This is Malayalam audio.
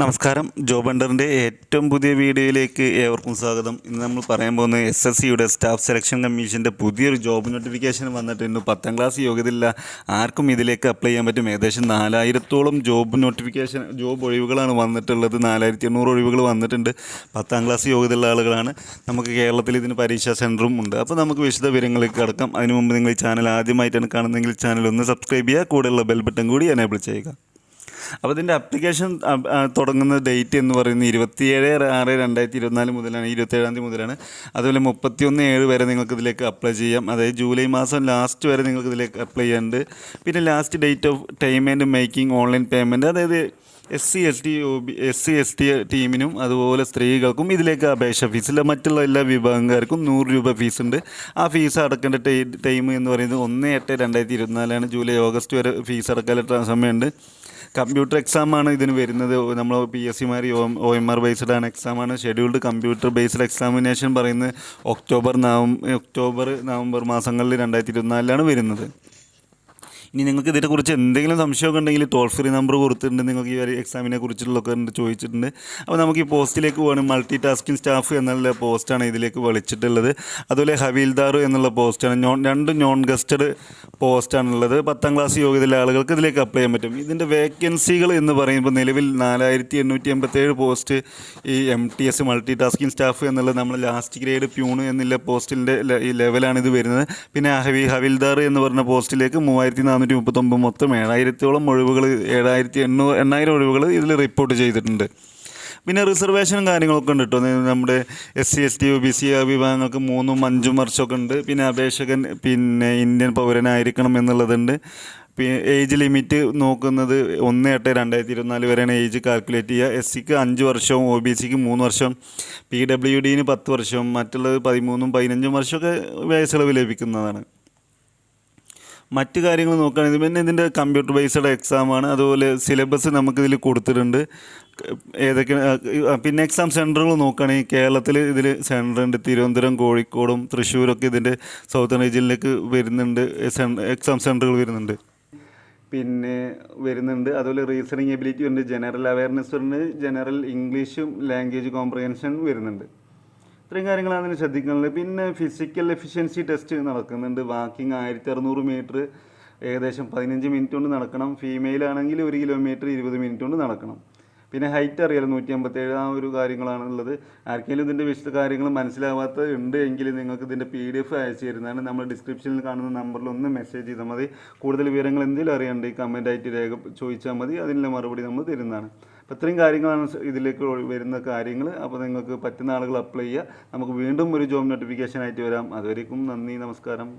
നമസ്കാരം. ജോബ് അണ്ടറിന്റെ ഏറ്റവും പുതിയ വീഡിയോയിലേക്ക് ഏവർക്കും സ്വാഗതം. ഇന്ന് നമ്മൾ പറയാൻ പോകുന്നത് എസ് എസ് സിയുടെ സ്റ്റാഫ് സെലക്ഷൻ കമ്മീഷന്റെ പുതിയൊരു ജോബ് നോട്ടിഫിക്കേഷൻ വന്നിട്ടുണ്ട് പത്താം ക്ലാസ് യോഗ്യതയില്ല ആർക്കും ഇതിലേക്ക് അപ്ലൈ ചെയ്യാൻ പറ്റും. ഏകദേശം നാലായിരത്തോളം ജോബ് നോട്ടിഫിക്കേഷൻ ജോബ് ഒഴിവുകളാണ് വന്നിട്ടുള്ളത്. നാലായിരത്തി എണ്ണൂറ് ഒഴിവുകൾ വന്നിട്ടുണ്ട്. പത്താം ക്ലാസ് യോഗ്യതയുള്ള ആളുകളാണ്. നമുക്ക് കേരളത്തിൽ ഇതിന് പരീക്ഷാ സെന്ററും ഉണ്ട്. അപ്പോൾ നമുക്ക് വിശദ വിവരങ്ങളിലേക്ക് കടക്കാം. അതിനു മുമ്പ് നിങ്ങൾ ഈ ചാനൽ ആദ്യമായിട്ടാണ് കാണുന്നതെങ്കിൽ ചാനൽ ഒന്ന് സബ്സ്ക്രൈബ് ചെയ്യുക. കൂടെയുള്ള ബെൽ ബട്ടൺ കൂടി എനേബിൾ ചെയ്യുക. അപ്പോൾ ഇതിന്റെ അപ്ലിക്കേഷൻ തുടങ്ങുന്ന ഡേറ്റ് എന്ന് പറയുന്നത് ഇരുപത്തിയേഴ് ആറ് രണ്ടായിരത്തി ഇരുപത്തിനാല് മുതലാണ് ഇരുപത്തേഴാം തീയതി മുതലാണ്. അതുപോലെ മുപ്പത്തിയൊന്ന് ഏഴ് വരെ നിങ്ങൾക്ക് ഇതിലേക്ക് അപ്ലൈ ചെയ്യാം. അതായത് ജൂലൈ മാസം ലാസ്റ്റ് വരെ നിങ്ങൾക്ക് ഇതിലേക്ക് അപ്ലൈ ചെയ്യാനുണ്ട്. പിന്നെ last date of time and making online payment അതായത് S C S T O B S C S T ടീമിനും അതുപോലെ സ്ത്രീകൾക്കും ഇതിലേക്ക് അപേക്ഷ ഫീസില്ല മറ്റുള്ള എല്ലാ വിഭാഗങ്ങൾക്കും നൂറ് രൂപ ഫീസ് ഉണ്ട്. ആ ഫീസ് അടക്കേണ്ട ടൈം എന്ന് പറയുന്നത് ഒന്ന് എട്ട് രണ്ടായിരത്തി ഇരുപത്തിനാലാണ് ജൂലൈ ഓഗസ്റ്റ് വരെ ഫീസ് അടക്കാനുള്ള സമയമുണ്ട്. കമ്പ്യൂട്ടർ എക്സാം ആണ് ഇതിന് വരുന്നത്. നമ്മൾ പി എസ് സിമാർ ഒ എം ആർ ബേസ്ഡ് ആണ്. എക്സാമാണ് ഷെഡ്യൂൾഡ് കമ്പ്യൂട്ടർ ബേസ്ഡ് എക്സാമിനേഷൻ പറയുന്നത് ഒക്ടോബർ നവംബർ ഒക്ടോബർ നവംബർ മാസങ്ങളിൽ രണ്ടായിരത്തി ഇരുപത്തിനാലിലാണ് വരുന്നത്. ഇനി നിങ്ങൾക്ക് ഇതിനെക്കുറിച്ച് എന്തെങ്കിലും സംശയമൊക്കെ ഉണ്ടെങ്കിൽ ടോൾ ഫ്രീ നമ്പർ കൊടുത്തിട്ടുണ്ട്. നിങ്ങൾക്ക് ഈ എക്സാമിനെ കുറിച്ചുള്ളതൊക്കെ ഉണ്ട് ചോദിച്ചിട്ടുണ്ട്. അപ്പോൾ നമുക്ക് ഈ പോസ്റ്റിലേക്ക് പോകണം മൾട്ടി ടാസ്കിങ് സ്റ്റാഫ് എന്നുള്ള പോസ്റ്റാണ് ഇതിലേക്ക് വിളിച്ചിട്ടുള്ളത്. അതുപോലെ ഹവീൽദാർ എന്നുള്ള പോസ്റ്റാണ് നോൺ രണ്ട് നോൺ ഗസ്റ്റഡ് പോസ്റ്റാണുള്ളത്. പത്താം ക്ലാസ് യോഗ്യതയിലെ ആളുകൾക്ക് ഇതിലേക്ക് അപ്ലൈ ചെയ്യാൻ പറ്റും. ഇതിന്റെ വേക്കൻസികൾ എന്ന് പറയുമ്പോൾ നിലവിൽ നാലായിരത്തി എണ്ണൂറ്റി എൺപത്തേഴ് പോസ്റ്റ് ഈ M T S multi tasking staff എന്നുള്ളത് നമ്മൾ ലാസ്റ്റ് ഗ്രേഡ് പ്യൂണ് എന്നുള്ള പോസ്റ്റിന്റെ ഈ ലെവലാണ് ഇത് വരുന്നത്. പിന്നെ ഹവി ഹവിൽദാർ എന്ന് പറഞ്ഞ പോസ്റ്റിലേക്ക് മൂവായിരത്തി നാനൂറ്റി മുപ്പത്തൊമ്പത് മൊത്തം ഏഴായിരത്തോളം ഒഴിവുകൾ ഏഴായിരത്തി എണ്ണൂറ് എണ്ണായിരം ഒഴിവുകൾ ഇതിൽ റിപ്പോർട്ട് ചെയ്തിട്ടുണ്ട്. പിന്നെ റിസർവേഷനും കാര്യങ്ങളൊക്കെ ഉണ്ട് കേട്ടോ നമ്മുടെ S C S T O B C വിഭാഗങ്ങൾക്ക് മൂന്നും അഞ്ചും വർഷമൊക്കെ ഉണ്ട്. പിന്നെ അപേക്ഷകൻ പിന്നെ ഇന്ത്യൻ പൗരനായിരിക്കണം എന്നുള്ളതുണ്ട്. ഏജ് ലിമിറ്റ് നോക്കുന്നത് ഒന്ന് എട്ട് രണ്ടായിരത്തി ഇരുപത്തിനാല് വരെയാണ് ഏജ് കാൽക്കുലേറ്റ് ചെയ്യുക എസ് സിക്ക് അഞ്ച് വർഷവും ഒ ബി സിക്ക് മൂന്ന് വർഷം പി ഡബ്ല്യു ഡിന് പത്ത് വർഷവും മറ്റുള്ളത് പതിമൂന്നും പതിനഞ്ചും വർഷമൊക്കെ വയസ്സിളവ് ലഭിക്കുന്നതാണ്. മറ്റ് കാര്യങ്ങൾ നോക്കുകയാണെങ്കിൽ പിന്നെ ഇതിന്റെ കമ്പ്യൂട്ടർ ബേസ്ഡ് എക്സാമാണ് അതുപോലെ സിലബസ് നമുക്കിതിൽ കൊടുത്തിട്ടുണ്ട്. ഏതൊക്കെ പിന്നെ എക്സാം സെന്ററുകൾ നോക്കുകയാണെങ്കിൽ കേരളത്തിൽ ഇതിൽ സെന്റർ ഉണ്ട് തിരുവനന്തപുരം കോഴിക്കോടും തൃശ്ശൂരൊക്കെ ഇതിന്റെ സൗത്ത് റീജിയനിലേക്ക് വരുന്നുണ്ട്. എക്സാം സെന്ററുകൾ വരുന്നുണ്ട്. പിന്നെ വരുന്നുണ്ട്. അതുപോലെ റീസണിങ് എബിലിറ്റി ഉണ്ട്. ജനറൽ അവയർനെസ് ഉണ്ട്. ജനറൽ ഇംഗ്ലീഷും ലാംഗ്വേജ് കോംപ്രിഹെൻഷൻ വരുന്നുണ്ട്. ഇത്രയും കാര്യങ്ങളാണ് അതിന് ശ്രദ്ധിക്കുന്നത്. പിന്നെ ഫിസിക്കൽ എഫിഷ്യൻസി ടെസ്റ്റ് നടക്കുന്നുണ്ട്. വാക്കിംഗ് ആയിരത്തി അറുന്നൂറ് മീറ്റർ ഏകദേശം പതിനഞ്ച് മിനിറ്റ് കൊണ്ട് നടക്കണം. ഫീമെയിൽ ആണെങ്കിൽ ഒരു കിലോമീറ്റർ ഇരുപത് മിനിറ്റ് കൊണ്ട് നടക്കണം. പിന്നെ ഹൈറ്റ് അറിയാലോ നൂറ്റി അമ്പത്തേഴ് ആ ഒരു കാര്യങ്ങളാണ് ഉള്ളത്. ആർക്കെങ്കിലും ഇതിന്റെ വിശദ കാര്യങ്ങൾ മനസ്സിലാവാത്ത ഉണ്ട് എങ്കിൽ നിങ്ങൾക്ക് ഇതിന്റെ പി ഡി എഫ് അയച്ചു തരുന്നതാണ്. നമ്മൾ ഡിസ്ക്രിപ്ഷനിൽ കാണുന്ന നമ്പറിൽ ഒന്ന് മെസ്സേജ് ചെയ്താൽ മതി. കൂടുതൽ വിവരങ്ങൾ എന്തെങ്കിലും അറിയണ്ടെങ്കിൽ കമന്റ് ആയിട്ട് രേഖ ചോദിച്ചാൽ മതി. അതിനുള്ള മറുപടി നമ്മൾ തരുന്നതാണ്. അപ്പോൾ ഇത്രയും കാര്യങ്ങളാണ് ഇതിലേക്ക് വരുന്ന കാര്യങ്ങൾ. അപ്പോൾ നിങ്ങൾക്ക് പറ്റുന്ന ആളുകൾ അപ്ലൈ ചെയ്യുക. നമുക്ക് വീണ്ടും ഒരു ജോബ് നോട്ടിഫിക്കേഷൻ ആയിട്ട് വരാം. അതുവരേക്കും നന്ദി നമസ്കാരം.